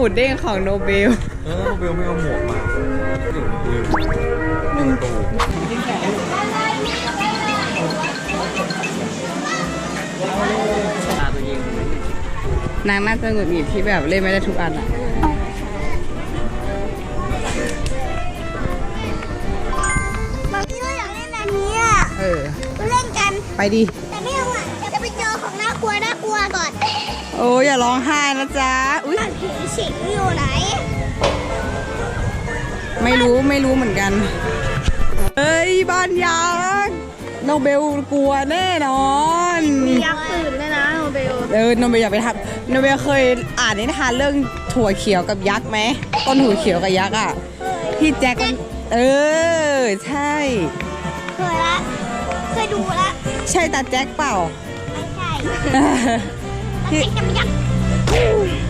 ล้อหมูเด้งของโนเบล เออเบลไม่เอาหมวกมาหนึ่งหนึ่งหนึ่งตูตาตัวเองนางน่าจะหงุดหงิดที่แบบเล่นไม่ได้ทุกอันอะบางทีเราอยากเล่นอันนี้อะเออมาเล่นกัน ไปดิ แต่ไม่เอาอะ จะไปเจอของน่ากลัวน่ากลัวก่อน โอ้อย่าร้องไห้นะจ๊ะ อุ้ยบ้านผีสิงอยู่ไหน ไม่รู้ไม่รู้เหมือนกัน เฮ้ยบ้านยักษ์โนเบลกลัวแน่นอนยักษ์ตื่นเลยนะโนเบลเออโนเบลอย่าไปทำโนเบลเคยอ่านนิทานเรื่องถั่วเขียวกับยักษ์ไหมต้นถั่วเขียวกับยักษ์อะที่แจ็คมันเออใช่ เคยละ เคยดูละ ใช่ตาแจ็คเปล่าไม่ใช่ ที่เป็นจำยักษ์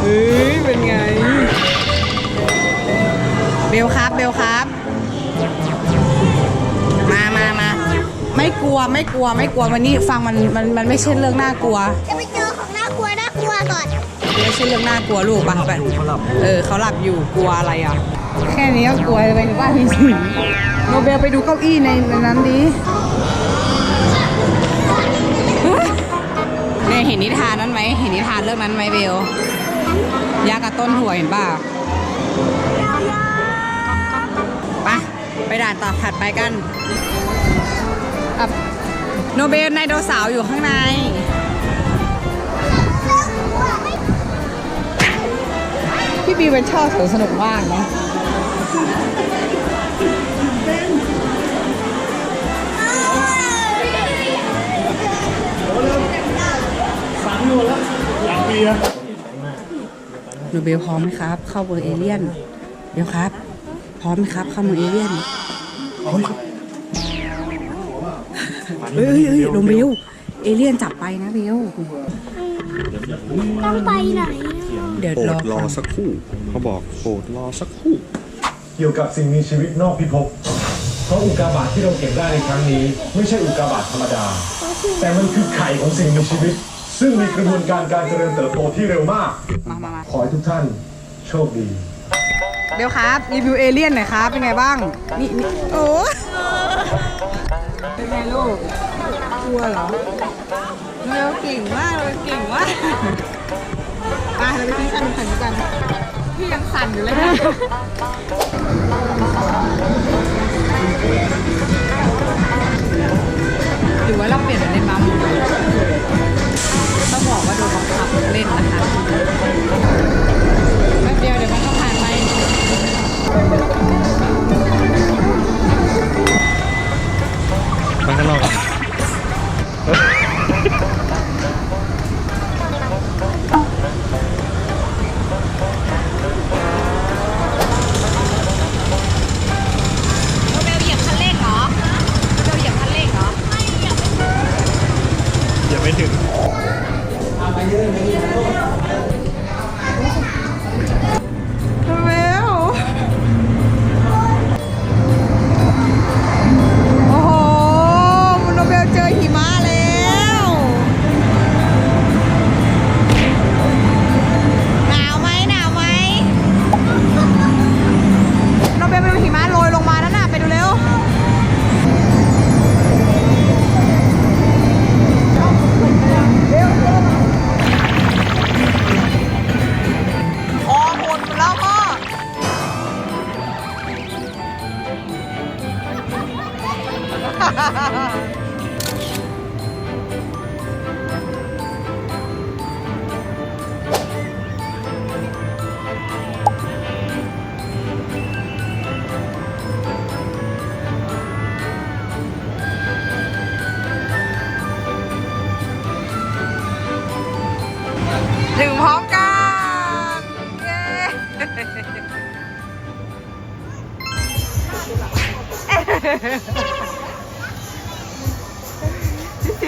เฮ้ยเป็นไง เบลครับ เบลครับ มามามาไม่กลัวไม่กลัวไม่กลัววันนี้ฟังมันมันมันไม่ใช่เรื่องน่ากลัว จะไปเจอของน่ากลัวน่ากลัวก่อน ไม่ใช่เรื่องน่ากลัวลูกปะแบบเขาหลับเออเขาหลับอยู่กลัวอะไรอะ แค่นี้ก็กลัวไปถึงบ้านพี่สิงโนเบลไปดูเก้าอี้ในนั้นดิเฮ้ยเนี่ยเห็นนิทานนั้นไหมเห็นนิทานเรื่องนั้นไหมเบลยากับต้นถั่วเห็นป่ะไปไปด่านต่อถัดไปกันอะโนเบลไดโนเสาร์อยู่ข้างใน พี่บีเป็นชอบสวนสนุกมากนะหนูเบลพร้อมไหมครับ เข้าเมืองเอเลี่ยนเบลครับ พร้อมไหมครับ เข้าเมืองเอเลี่ยนเฮ้ยเฮ้ยเฮ้ยหนูเบลเอเลี่ยนจับไปนะเบลต้องไปไหน เดี๋ยวโปรรอดรอสักครู่ เขาบอกโปรดรอสักครู่ เกี่ยวกับสิ่งมีชีวิตนอกพิภพ เพราะอุกกาบาตที่เราเก็บได้ในครั้งนี้ ไม่ใช่อุกกาบาตธรรมดา แต่มันคือไข่ของสิ่งมีชีวิต ซึ่งมีกระบวนการการเจริญเติบโตที่เร็วมาก มามามาขอให้ทุกท่านโชคดีเบลครับ รีวิวเอเลี่ยนหน่อยครับ เป็นไงบ้าง นี่นี่โอ้เป็นไงลูกกลัวเหรอเบลเก่งมากเลยเก่งมาก พี่ยัง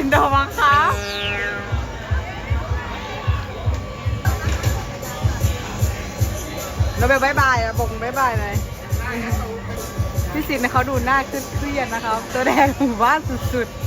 นโดมังคะเราไปบายบายอะบงบายบายเลยพี่สินเนี่ยเขาดูหน้าเครียดนะครับ ตัวแดงหมู่บ้านสุดๆ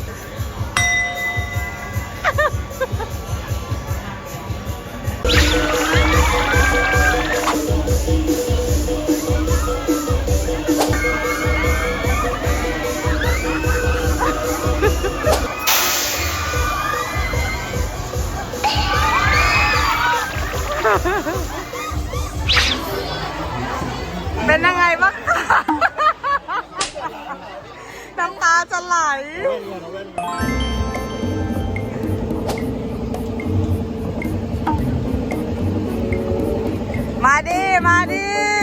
เป็นยังไงบ้างคะน้ำตาจะไหล มาดิ มาดิ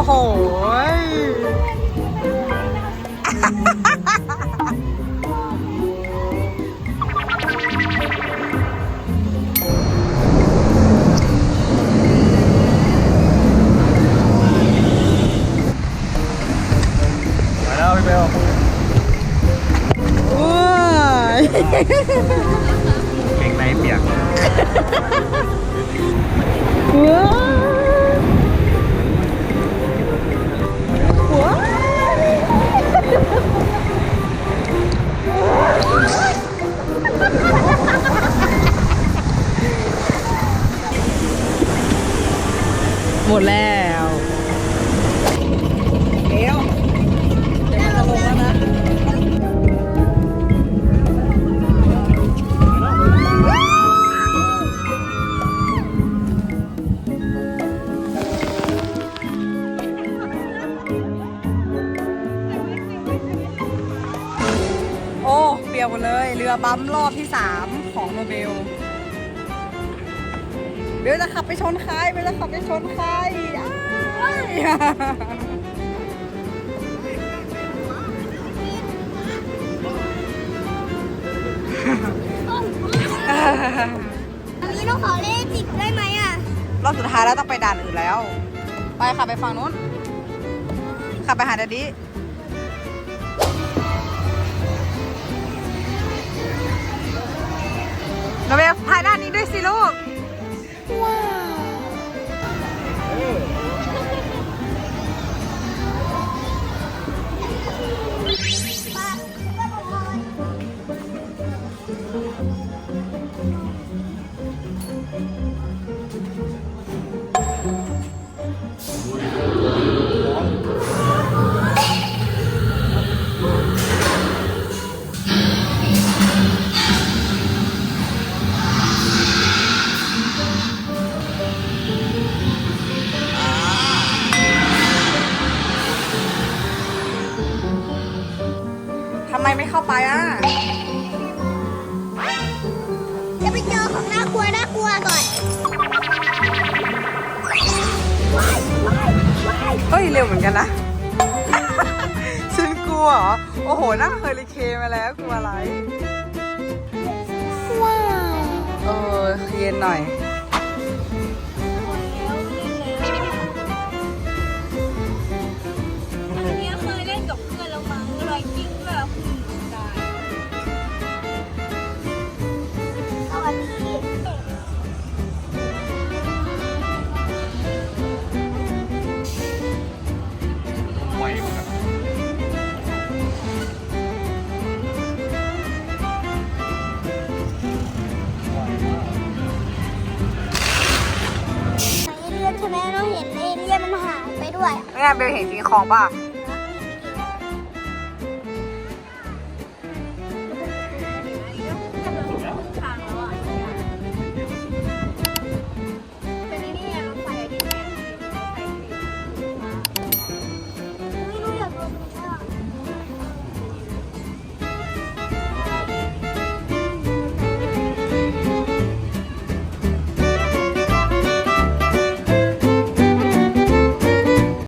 โอ้โห มาแล้วพี่เบลว้ายเก่งในเปียกว้าย ดแล้วเดี๋ยวเดี๋ยวจะลงแล้วนะโอ้เปลี่ยวหมดเลย เรือบัมรอบที่ 3 ของโนเบล เบลจะขับไปชนใครเบลจะขับไปชนใครอ้ายอันนี้เราขอเล่นจิกได้ไหมอะ รอบสุดท้ายแล้วต้องไปด่านอื่นแล้ว ไปขับไปฝั่งนู้น ขับไปหาดดดี้โนเบลพายด้านนี้ด้วยสิลูก เฮ้ยเร็วเหมือนกันนะ ฉันกลัวเหรอ โอ้โหนั่งเฮอริเคนมาแล้วกลัวอะไร ว้าว เออเย็นหน่อย เอเลี่ยนใช่ไหมเราเห็นเอเลี่ยเบลเห็นจริงของป่ะ